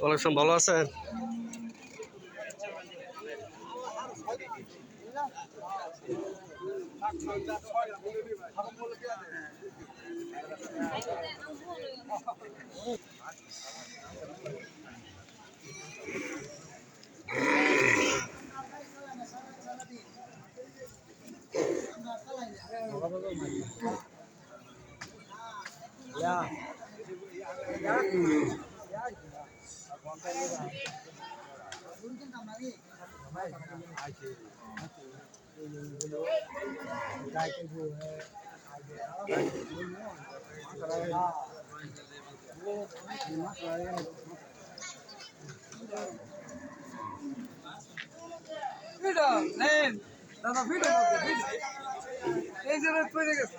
ওয়ালাইকুম ভালো আছেন? ভিডিও নেন। দাদা ভিডিও এই জন্য পড়ে গেছে।